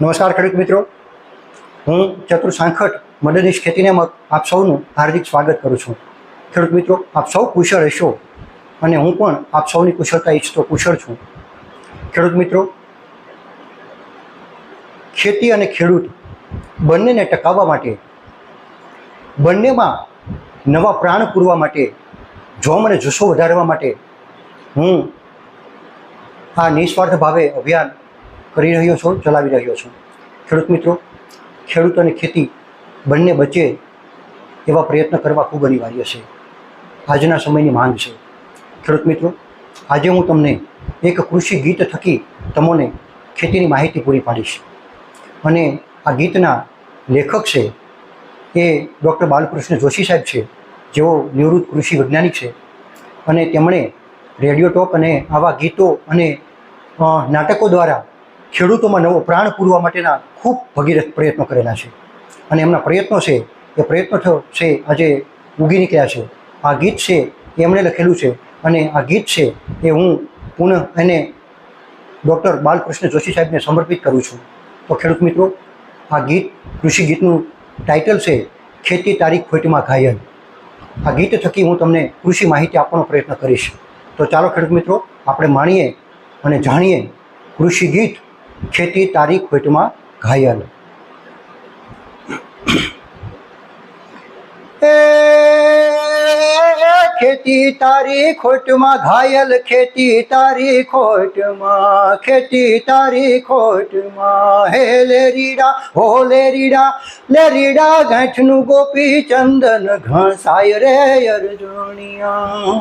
નમસ્કાર ખેડૂત મિત્રો. હું ચતુર સાંખટ મદદનીશ ખેતીને આપ સૌનું હાર્દિક સ્વાગત કરું છું. ખેડૂત મિત્રો, આપ સૌ કુશળ હશો અને હું પણ આપ સૌની કુશળતા ઈચ્છતો કુશળ છું. ખેડૂત મિત્રો, ખેતી અને ખેડૂત બંનેને ટકાવવા માટે, બંનેમાં નવા પ્રાણ પૂરવા માટે, જોમ અને જુસ્સો વધારવા માટે હું આ નિસ્વાર્થ ભાવે અભિયાન કરી રહ્યો છું, ચલાવી રહ્યો છું. ખેડૂત મિત્રો, ખેડૂત અને ખેતી બંને બચે એવા પ્રયત્ન કરવા ખૂબ અનિવાર્ય છે. આજના સમયની માંગ છે. ખેડૂત મિત્રો, આજે હું તમને એક કૃષિ ગીત થકી તમને ખેતીની માહિતી પૂરી પાડીશ. અને આ ગીતના લેખક છે એ ડૉક્ટર બાલકૃષ્ણ જોશી સાહેબ છે. જેઓ નિવૃત્ત કૃષિ વૈજ્ઞાનિક છે. અને તેમણે રેડિયો ટોક અને આવા ગીતો અને નાટકો દ્વારા ખેડૂતોમાં નવો પ્રાણ પૂરવા માટેના ખૂબ ભગીરથ પ્રયત્નો કરેલા છે. અને એમના પ્રયત્નો છે, એ પ્રયત્નો છે, આજે ઉગી નીકળ્યા છે. આ ગીત છે એમણે લખેલું છે. અને આ ગીત છે, એ હું પુનઃ એને ડૉક્ટર બાલકૃષ્ણ જોશી સાહેબને સમર્પિત કરું છું. તો ખેડૂત મિત્રો, આ ગીત, કૃષિ ગીતનું ટાઇટલ છે, ખેતી તારીખ ખોટમાં ઘાયલ આ ગીત થકી હું તમને કૃષિ માહિતી આપવાનો પ્રયત્ન કરીશ. તો ચાલો ખેડૂત મિત્રો, આપણે માણીએ અને જાણીએ કૃષિ ગીત ખેતી તારીખ ખોટમાં ઘાયલ. ખેતી તારી ખોટમાં ઘાયલ ખેતી તારી ખોટમાં ખેતી તારી ખોટમાં હે લેરીડા હો લેરીડા લેરીડા ગાંઠનું ગોપી ચંદન ઘસાય રે અર્જુણિયા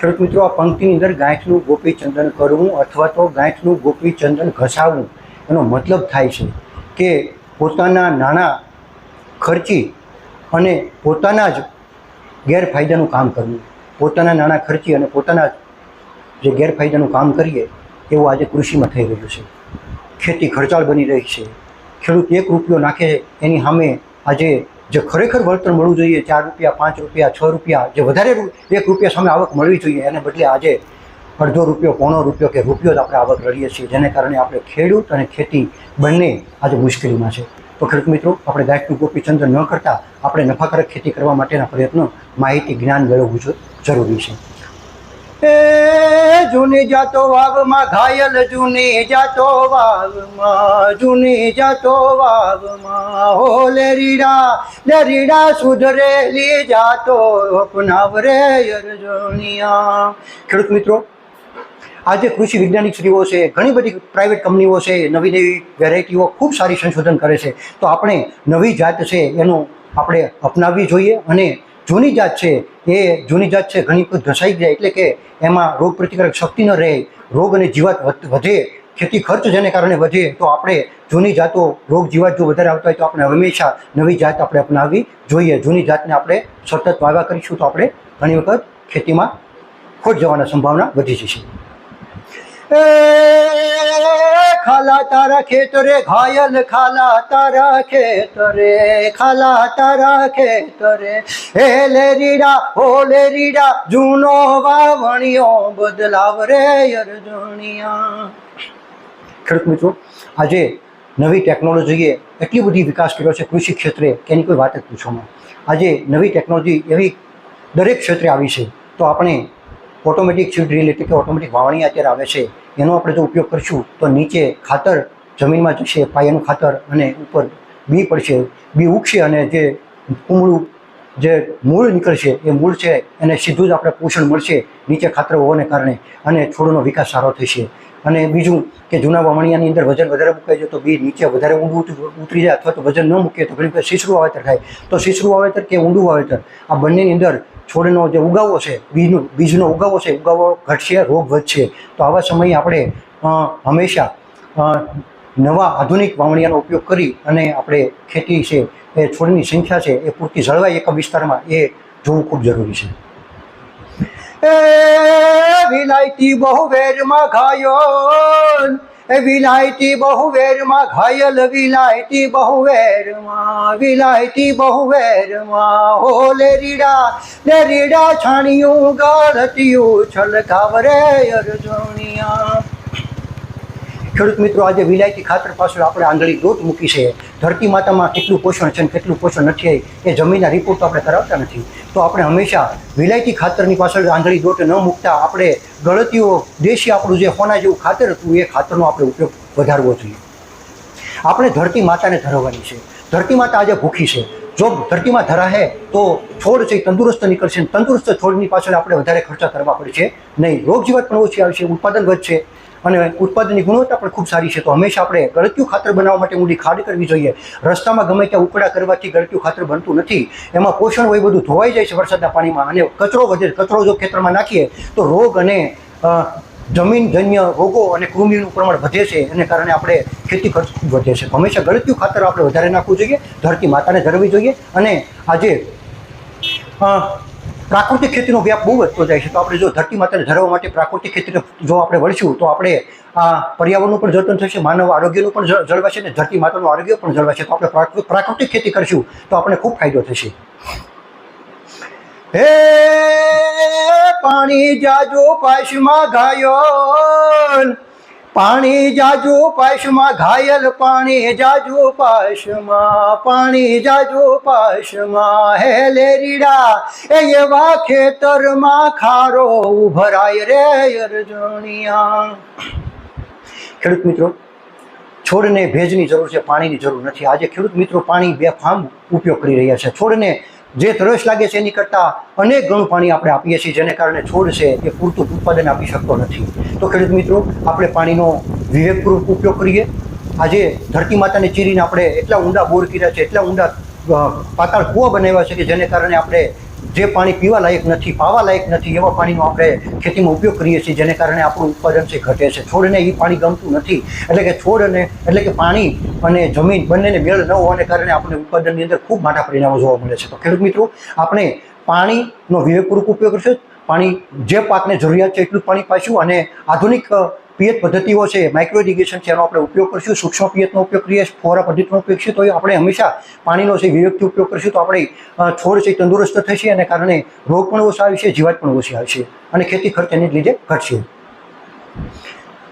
ખેડૂત મિત્રો, આ પંક્તિની અંદર ગાંઠનું ગોપી ચંદન કરવું અથવા તો ગાંઠનું ગોપી ચંદન ઘસાવવું એનો મતલબ થાય છે કે પોતાના નાણાં ખર્ચી અને પોતાના જ ગેરફાયદાનું કામ કરવું. પોતાના નાણાં ખર્ચી અને પોતાના જ જે ગેરફાયદાનું કામ કરીએ, એવું આજે કૃષિમાં થઈ રહ્યું છે. ખેતી ખર્ચાળ બની રહી છે. ખેડૂત એક રૂપિયો નાખે એની સામે આજે જે ખરેખર વળતર મળવું જોઈએ, ચાર રૂપિયા, પાંચ રૂપિયા, છ રૂપિયા, જે વધારે એક રૂપિયા સામે આવક મળવી જોઈએ, એને બદલે આજે અડધો રૂપિયો, પોણો રૂપિયો કે રૂપિયો જ આપણે આવક રડીએ છીએ, જેને કારણે આપણે ખેડૂત અને ખેતી બંને આજે મુશ્કેલીમાં છે. તો ખેડૂત મિત્રો, આપણે ગાયકનું ગોપીચંદ્ર ન કરતાં, આપણે નફાકારક ખેતી કરવા માટેના પ્રયત્નો માહિતી, જ્ઞાન મેળવવું જરૂરી છે. એ જૂની જાતો વાવમાં ઘાયલ, જૂની જાતો વાવમાં, જૂની જાતો વાવમાં. હો લેરીડા લેરીડા સુધરેલી જાતો અપનાવ રે અરજણિયા ખેડૂત મિત્રો, આજે કૃષિ વૈજ્ઞાનિક શ્રીઓ છે, ઘણી બધી પ્રાઇવેટ કંપનીઓ છે, નવી નવી વેરાયટીઓ ખૂબ સારી સંશોધન કરે છે. તો આપણે નવી જાત છે એનું આપણે અપનાવવી જોઈએ અને જૂની જાત છે એ જૂની જાત છે ઘણી વખત ઘસાઈ જાય એટલે કે એમાં રોગ પ્રતિકારક શક્તિ ન રહે, રોગ અને જીવાત વધે ખેતી ખર્ચ જેને કારણે વધે, તો આપણે જૂની જાતો રોગ જીવાત જો વધારે આવતા હોય તો આપણે હંમેશા નવી જાત આપણે અપનાવવી જોઈએ. જૂની જાતને આપણે સતત વાવ્યા કરીશું તો આપણે ઘણી વખત ખેતીમાં ખોટ જવાના સંભાવના વધી જશે. ખાલા તારા ખેતરે ઘાયલ ખાલા તારા ખેતરે ખાલા તારા ખેતરે હે લેરીડા હો લેરીડા જૂનો વાવણીઓ બદલાવ રે અરજણિયા ખેડૂત મિત્રો, આજે નવી ટેકનોલોજીએ એટલી બધી વિકાસ કર્યો છે કૃષિ ક્ષેત્રે કે એની કોઈ વાત જ પૂછવામાં. આજે નવી ટેકનોલોજી એવી દરેક ક્ષેત્રે આવી છે. તો આપણે ઓટોમેટિક સીડ ડ્રીલ એટલે કે ઓટોમેટિક વાવણી અત્યારે આવે છે. એનો આપણે જો ઉપયોગ કરીશું, તો નીચે ખાતર જમીનમાં જશે, પાયાનું ખાતર અને ઉપર બી પડશે. બી ઉગશે અને જે કુમળું, જે મૂળ નીકળશે, એ મૂળ છે એને સીધું જ આપણે પોષણ મળશે નીચે ખાતર હોવાને કારણે અને છોડનો વિકાસ સારો થશે. અને બીજું કે જૂના વાવણિયાની અંદર વજન વધારે મુકાઈ જાય તો બી નીચે વધારે ઊંડું ઉતરી જાય અથવા તો વજન ન મૂકે, તો ઘણી વખત શીસરું વાવેતર થાય. તો શીસરું વાવેતર કે ઊંડું વાવેતર? આ બંનેની અંદર છોડનો જે ઉગાવો છે બીજનો બીજનો ઉગાવો છે, ઉગાવો ઘટશે, રોગ વધશે. તો આવા સમયે આપણે હંમેશા નવા આધુનિક વાવણિયાનો ઉપયોગ કરી અને આપણે ખેતી છે, એ છોડની સંખ્યા છે, એ પૂરતી જળવાય એક વિસ્તારમાં, એ જોવું ખૂબ જરૂરી છે. એ વિલાયતી બહુ વેરમાં ઘાયલ એ વિલાયતી બહુ વેરમાં ઘાયલ, વિલાયતી બહુ વેરમાં વિલાયતી બહુ વેરમાં હો લે રીડા છાણિયું ગળતિયું છલકાવ રે અરજોણિયા ખેડૂત મિત્રો, આજે વિલાયતી ખાતર પાછળ આપણે આંગળી દોટ મૂકી છે. ધરતી માતામાં કેટલું પોષણ છે અને કેટલું પોષણ નથી એ જમીનના રિપોર્ટ આપણે કરાવતા નથી. તો આપણે હંમેશા વિલાયતી ખાતરની પાછળ આંગળી દોટ ન મૂકતા આપણે ગળતીઓ, દેશી આપણું જે હોના જેવું ખાતર હતું, એ ખાતરનો આપણે ઉપયોગ વધારવો જોઈએ. આપણે ધરતી માતાને ધરવાની છે. ધરતી માતા આજે ભૂખી છે. જો ધરતીમાં ધરાહે તો છોડ છે તંદુરસ્ત નીકળશે તંદુરસ્ત છોડની પાછળ આપણે વધારે ખર્ચા કરવા પડશે નહીં, રોગ જીવાત પણ ઓછી આવશે ઉત્પાદન વધશે અને ઉત્પાદનની ગુણવત્તા પણ ખૂબ સારી છે. તો હંમેશા આપણે ગળતિયું ખાતર બનાવવા માટે ઊંડી ખાડ કરવી જોઈએ. રસ્તામાં ગમે ત્યાં ઉકળા કરવાથી ગળતિયું ખાતર બનતું નથી. એમાં પોષણ હોય બધું ધોવાઈ જાય છે વરસાદના પાણીમાં અને કચરો વધે. કચરો જો ખેતરમાં નાખીએ તો રોગ અને જમીનજન્ય રોગો અને કૃમિનું પ્રમાણ વધે છે, એને કારણે આપણે ખેતી ખર્ચ ખૂબ વધે છે. હંમેશા ગળત્યું ખાતર આપણે વધારે નાખવું જોઈએ, ધરતી માતાને ધરવી જોઈએ અને આજે પ્રાકૃતિક ખેતીનો વ્યાપ બહુ વધતો જાય છે. તો આપણે જો ધરતી માતાને ધરવા માટે પ્રાકૃતિક ખેતીને જો આપણે વળશું, તો આપણે આ પર્યાવરણનું પણ જતન થશે, માનવ આરોગ્યનું પણ જળવાશે અને ધરતી માતાનું આરોગ્ય પણ જળવાશે. તો આપણે પ્રાકૃ- પ્રાકૃતિક ખેતી કરશું, તો આપણને ખૂબ ફાયદો થશે. હે પાણી જાજો પાશમાં ઘાયલ. પાણી જાજો પાશમાં ઘાયલ, પાણી જાજો પાશમાં, પાણી જાજો પાશમાં. હે લેરીડા એ એવા ખેતરમાં ખારો ઉભરાય રે અરજણિયા. ખેડૂત મિત્રો, છોડને ભેજની જરૂર છે, પાણીની જરૂર નથી. આજે ખેડૂત મિત્રો પાણી બેફામ ઉપયોગ કરી રહ્યા છે. છોડને જે તરસ લાગે છે એની કરતાં અનેક ગણું પાણી આપણે આપીએ છીએ, જેને કારણે છોડ છે એ પૂરતું ઉત્પાદન આપી શકતો નથી. તો ખેડૂત મિત્રો, આપણે પાણીનો વિવેકપૂર્વક ઉપયોગ કરીએ. આજે ધરતી માતાને ચીરીને આપણે એટલા ઊંડા બોર કર્યા છે, એટલા ઊંડા પાતાળ કૂવા બનાવ્યા છે કે જેને કારણે આપણે જે પાણી પીવા લાયક નથી, પાવા લાયક નથી, એવા પાણીનો આપણે ખેતીમાં ઉપયોગ કરીએ છીએ, જેને કારણે આપણું ઉત્પાદન છે, ઘટે છે. છોડને એ પાણી ગમતું નથી. એટલે કે છોડ અને, એટલે કે પાણી અને જમીન બંનેને મેળ ન હોવાને કારણે આપણને ઉત્પાદનની અંદર ખૂબ મોટા પરિણામો જોવા મળે છે. તો ખેડૂત મિત્રો, આપણે પાણીનો વિવેકપૂર્વક ઉપયોગ કરશું. પાણી જે પાકને જરૂરિયાત છે, એટલું પાણી પાઈશું અને આધુનિક પિયત પદ્ધતિઓ છે માઇક્રો ઇરિગેશન છે, એનો આપણે ઉપયોગ કરીશું. સૂક્ષ્મ પિયતનો ઉપયોગ કરીએ, ફોરા પદ્ધતિનો ઉપયોગ છે, તો આપણે હંમેશા પાણીનો છે વિવેકથી ઉપયોગ કરીશું, તો આપણે છોડ છે તંદુરસ્ત થશે અને કારણે રોગ પણ ઓછા આવશે જીવાત પણ ઓછી આવશે અને ખેતી ખર્ચ એને લીધે ઘટશે.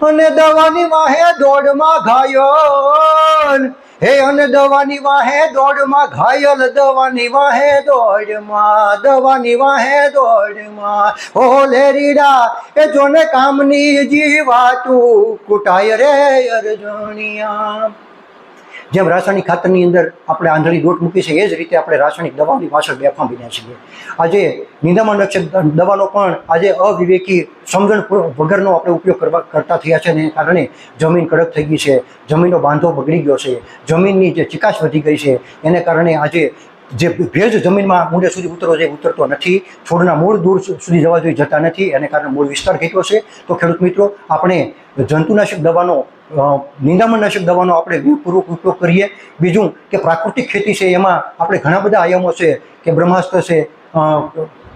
અને દવાની માહે દોડમાં ઘાયલ હે અને દવાની વાહે દોડમાં ઘાયલ દવાની વાહે દોડમાં, દવાની વાહે દોડમાં. ઓ લેરીડા, એ જોને કામની જીવાતું કુટાય રે અરજણિયા જેમ રાસાયણિક ખાતરની અંદર આપણે આંધળી દોટ મૂકી છે, એ જ રીતે આપણે રાસાયણિક દવાની પાછળ બેફામ બન્યા છીએ. આજે નિંદામણ રક્ષક દવાનો પણ આજે અવિવેકી સમજણ વગરનો આપણે ઉપયોગ કરવા, કરતા થયા છે અને કારણે જમીન કડક થઈ ગઈ છે, જમીનનો બાંધો બગડી ગયો છે, જમીનની જે ચિકાસ વધી ગઈ છે, એને કારણે આજે જે ભેજ જમીનમાં ઊંડે સુધી ઉતરો છે ઉતરતો નથી, છોડના મૂળ દૂર સુધી જવા જોઈએ જતા નથી, એને કારણે મૂળ વિસ્તાર ઘટ્યો છે. તો ખેડૂત મિત્રો, આપણે જંતુનાશક દવાનો અ, નિંદામણનાશક દવાનો આપણે પૂર્વક ઉપયોગ કરીએ. બીજું કે પ્રાકૃતિક ખેતી છે એમાં આપણે ઘણા બધા આયામો છે કે બ્રહ્માસ્ત્ર છે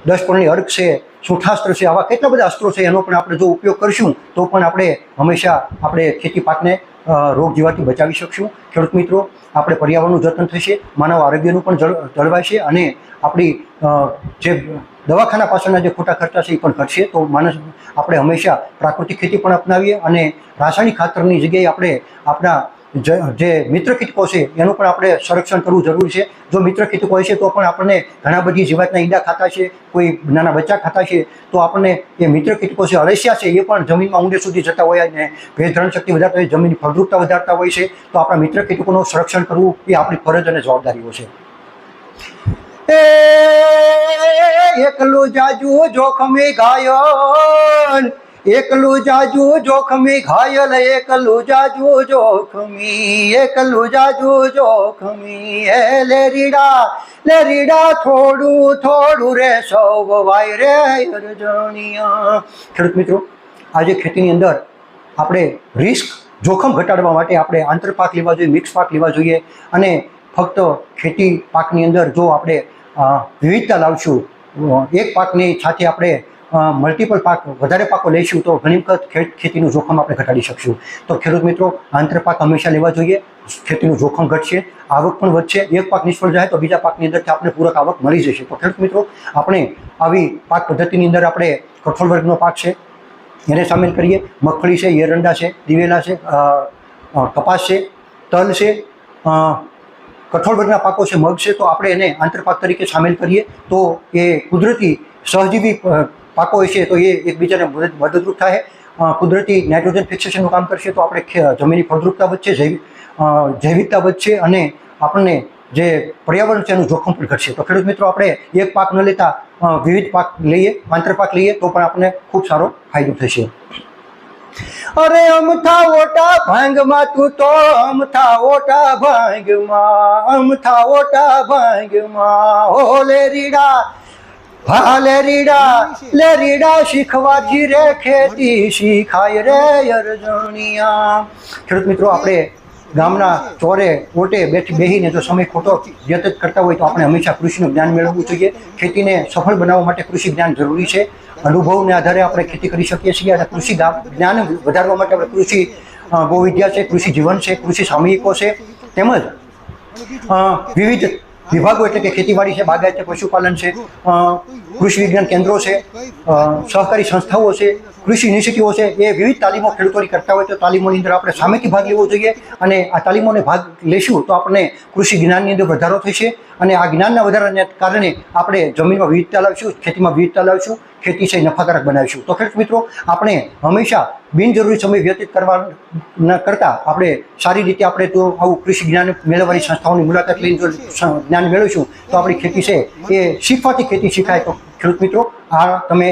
દસપણની દસ અર્ક છે સુઠાસ્ત્ર છે આવા કેટલા બધા અસ્ત્રો છે એનો પણ આપણે જો ઉપયોગ કરીશું તો પણ આપણે હંમેશા આપણે ખેતી પાકને રોગ જીવાથી બચાવી શકશું. ખેડૂત મિત્રો આપણે પર્યાવરણનું જતન થશે માનવ આરોગ્યનું પણ જળવાય જળવાશે અને આપણી જે દવાખાના પાછળના જે ખોટા ખર્ચા છે એ પણ ઘટશે. તો માણસ આપણે હંમેશા પ્રાકૃતિક ખેતી પણ અપનાવીએ અને રાસાયણિક ખાતરની જગ્યાએ આપણે આપણા જે મિત્ર કીટકો છે એનું પણ આપણે સંરક્ષણ કરવું જરૂરી છે. જો મિત્ર કીટકો હોય છે તો પણ આપણને ઘણા બધી જીવાતના ઈંડા ખાતા છે, કોઈ નાના બચ્ચા ખાતા છે, તો આપણને એ મિત્ર કીટકો છે, અળસિયા છે, એ પણ જમીનમાં ઊંડે સુધી જતા હોય અને ભેજ ધારણ શક્તિ વધારતા હોય, જમીનની ફળદ્રુપતા વધારતા હોય છે, તો આપણા મિત્ર કીટકોનું સંરક્ષણ કરવું એ આપણી ફરજ અને જવાબદારીઓ છે. એ એકલું જાજુ જોખમી ઘાયલ એકલું જાજુ જોખમી ઘાયલ એકલું જાજુ જોખમી, એકલું જાજુ જોખમી. હે લેરીડા લેરીડા થોડું થોડું રે સૌ વાય રે અરજણિયા. ખેડૂત મિત્રો, આજે ખેતીની અંદર આપણે રિસ્ક જોખમ ઘટાડવા માટે આપણે આંતરપાક લેવા જોઈએ મિક્સ પાક લેવા જોઈએ. અને ફક્ત ખેતી પાકની અંદર જો આપણે વિવિધતા લાવશું એક પાકની સાથે આપણે મલ્ટિપલ પાક, વધારે પાકો લઈશું તો ઘણી વખત ખેતીનું જોખમ આપણે ઘટાડી શકશું. તો ખેડૂત મિત્રો આંતરપાક હંમેશા લેવા જોઈએ, ખેતીનું જોખમ ઘટશે, આવક પણ વધશે, એક પાક નિષ્ફળ જાય તો બીજા પાકની અંદરથી આપણે પૂરક આવક મળી જશે. તો ખેડૂત મિત્રો, આપણે આવી પાક પદ્ધતિની અંદર આપણે કઠોળ વર્ગનો પાક છે, એને સામેલ કરીએ. મગફળી છે એરંડા છે, દિવેલા છે કપાસ છે, તલ છે કઠોળ વર્ગના પાકો છે, મગ છે, તો આપણે એને આંતરપાક તરીકે સામેલ કરીએ. તો એ કુદરતી સહજીવી પાકો હોય છે તો એ એકબીજાને મદદરૂપ થાય. કુદરતી નાઇટ્રોજન ફિક્સેશનનું કામ કરશે તો આપણે જમીનની ફળદ્રુપતા વધશે જૈવિક જૈવિકતા વધશે અને આપણને જે પર્યાવરણ છે એનું જોખમ પણ ઘટશે. તો ખેડૂત મિત્રો, આપણે એક પાક ન લેતા વિવિધ પાક લઈએ, આંતરપાક લઈએ તો પણ આપણને ખૂબ સારો ફાયદો થશે. અરે અમથા ઓટા ભાંગમાં તું તો અમથા ઓટા ભાંગમાં, અમથા ઓટા ભાંગમાં. હો લેરીડા હા લેરીડા શીખવાથી રે ખેતી શીખાય રે અરજણિયા ખેડૂત મિત્રો, આપણે ગામના ચોરે કોટે બેઠી બેહીને જો સમય ખોટો વ્યતીત કરતા હોય તો આપણે હંમેશા કૃષિનું જ્ઞાન મેળવવું જોઈએ. ખેતીને સફળ બનાવવા માટે કૃષિ જ્ઞાન જરૂરી છે. અનુભવને આધારે આપણે ખેતી કરી શકીએ છીએ અને કૃષિ જ્ઞાન વધારવા માટે આપણે કૃષિ ગોવિદ્યા છે, કૃષિ જીવન છે, કૃષિ સામયિકો છે. તેમજ વિવિધ વિભાગો એટલે કે ખેતીવાડી છે, બાગાયત છે પશુપાલન છે કૃષિ વિજ્ઞાન કેન્દ્રો છે સહકારી સંસ્થાઓ છે, કૃષિ યુનિવર્સિટીઓ છે, એ વિવિધ તાલીમો ખેડૂતોની કરતા હોય તો તાલીમોની અંદર આપણે સામેથી ભાગ લેવો જોઈએ અને આ તાલીમોને ભાગ લેશું તો આપણને કૃષિ જ્ઞાનની અંદર વધારો થશે. અને આ જ્ઞાનના વધારાને કારણે આપણે જમીનમાં વિવિધતા લાવીશું, ખેતીમાં વિવિધતા લાવીશું, ખેતી છે નફાકારક બનાવીશું. તો ખેડૂત મિત્રો, આપણે હંમેશા બિનજરૂરી સમય વ્યતીત કરવા કરતાં આપણે સારી રીતે આપણે તો આવું કૃષિ જ્ઞાન મેળવવાની સંસ્થાઓની મુલાકાત લઈને જો જ્ઞાન મેળવીશું, તો આપણી ખેતી છે એ શીખવાથી ખેતી શીખાય. તો ખેડૂત મિત્રો, આ તમે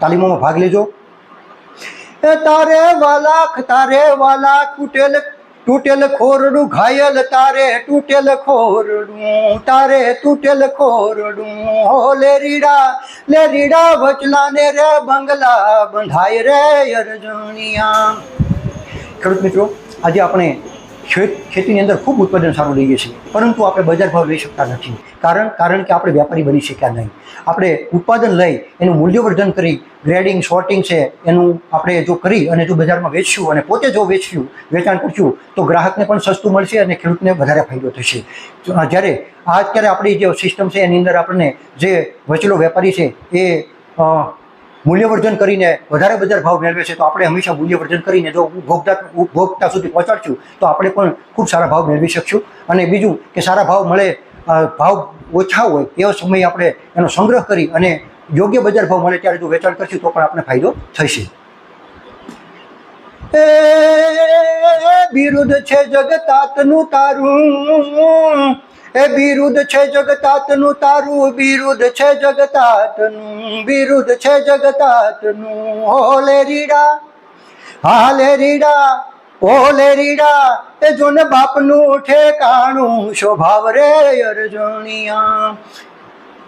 તાલીમોમાં ભાગ લેજો. તારે વાલાખ, તારે વાલા તૂટેલ તૂટેલ ખોરડું ઘાયલ તારે, તૂટેલ ખોરડું, તારે તૂટેલ ખોરડું. હો લે રીડા લે રીડા વચલા ને રે બંગલા, બંધાય રે અરજણિયા ખેડૂત મિત્રો, આજે આપણે ખેતીની અંદર ખૂબ ઉત્પાદન સારું લઈએ છીએ પરંતુ આપણે બજાર ભાવ લઈ શકતા નથી. કારણ કારણ કે આપણે વ્યાપારી બની શક્યા નહીં. આપણે ઉત્પાદન લઈ એનું મૂલ્યવર્ધન કરી ગ્રેડિંગ શોર્ટિંગ છે, એનું આપણે જો કરી અને જો બજારમાં વેચશું અને પોતે જો વેચ્યું, વેચાણ કરશું, તો ગ્રાહકને પણ સસ્તું મળશે અને ખેડૂતને વધારે ફાયદો થશે. જ્યારે આ અત્યારે આપણી જે સિસ્ટમ છે, એની અંદર આપણને જે વચેલો વેપારી છે, એ મૂલ્યવર્ધન કરીને વધારે બજાર ભાવ મેળવે છે, તો આપણે હંમેશા મૂલ્યવર્ધન કરીને જો ઉપભોક્તા ઉપભોક્તા સુધી પહોંચાડશું, તો આપણે પણ ખૂબ સારા ભાવ મેળવી શકશું. અને બીજું કે સારા ભાવ મળે ભાવ ઓછા હોય, એવો સમયે આપણે એનો સંગ્રહ કરી અને યોગ્ય બજાર ભાવ મળે ત્યારે જો વેચાણ કરશું, તો પણ આપણે ફાયદો થશે. એ છે જગતાતનું તારું. એ બિરુદ છે જગતાતનું, તારું બિરુદ છે જગતાતનું, બિરુદ છે જગતાતનું. હોલે રીડા હાલે રીડા ઓલે રીડા, એ જોને બાપનું ઠેકાણું શોભાવ રે અર્જુનિયા.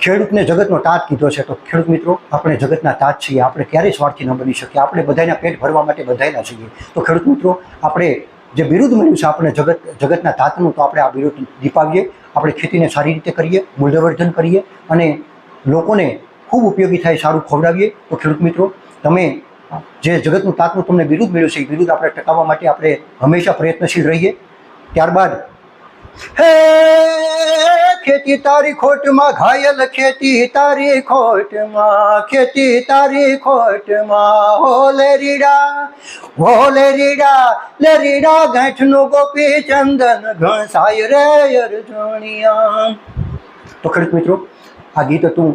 ખેડૂતને જગતનો તાત કીધો છે તો ખેડૂત મિત્રો, આપણે જગતના તાત છીએ, આપણે ક્યારેય સ્વાર્થી ન બની શકીએ, આપણે બધાના પેટ ભરવા માટે બધાના છીએ. તો ખેડૂત મિત્રો, આપણે જે બિરુદ મળ્યું છે, આપણે જગત, જગતના તાતનું, તો આપણે આ બિરુદ દીપાવીએ. આપણે ખેતીને સારી રીતે કરીએ, મૂલ્યવર્ધન કરીએ અને લોકોને ખૂબ ઉપયોગી થાય, સારું ખવડાવીએ. તો ખેડૂત મિત્રો, તમે જે જગતનું તાતનું તમને બિરુદ મળ્યું છે, એ બિરુદ આપણે ટકાવવા માટે આપણે હંમેશા પ્રયત્નશીલ રહીએ. ત્યારબાદ, હે ખેતી તારી ખોટમાં ઘાયલ ખેતી તારી ખોટમાં, ખેતી તારી ખોટમાં. હો લેરીડા હો લેરીડા લેરીડા ગાંઠનું ગોપી ચંદન ઘણસાય રે અરજણિયા તો ખેડૂત મિત્રો, આ ગીત હતું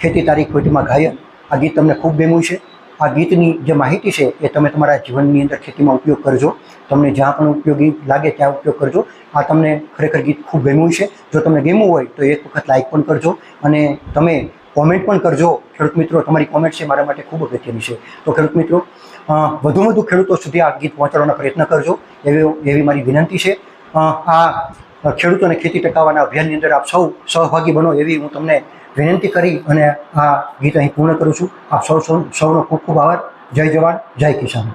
ખેતી તારી ખોટમાં ઘાયલ. આ ગીત તમને ખૂબ ગમ્યું છે. આ ગીતની જે માહિતી છે એ તમે તમારા જીવનની અંદર ખેતીમાં ઉપયોગ કરજો. તમને જ્યાં પણ ઉપયોગી લાગે ત્યાં ઉપયોગ કરજો. આ તમને ખરેખર ગીત ખૂબ ગમ્યું છે. જો તમને ગમ્યું હોય તો એક વખત લાઈક પણ કરજો અને તમે કોમેન્ટ પણ કરજો. ખેડૂત મિત્રો, તમારી કોમેન્ટ છે મારા માટે ખૂબ અગત્યની છે. તો ખેડૂત મિત્રો વધુ વધુ ખેડૂતો સુધી આ ગીત પહોંચાડવાનો પ્રયત્ન કરજો. એવી એવી મારી વિનંતી છે. આ ખેડૂતોને ખેતી ટકાવવાના અભિયાનની અંદર આપ સૌ સહભાગી બનો એવી હું તમને વિનંતી કરી અને આ ગીત અહીં પૂર્ણ કરું છું. આપ સૌ સૌનો ખૂબ ખૂબ આભાર. જય જવાન, જય કિસાન.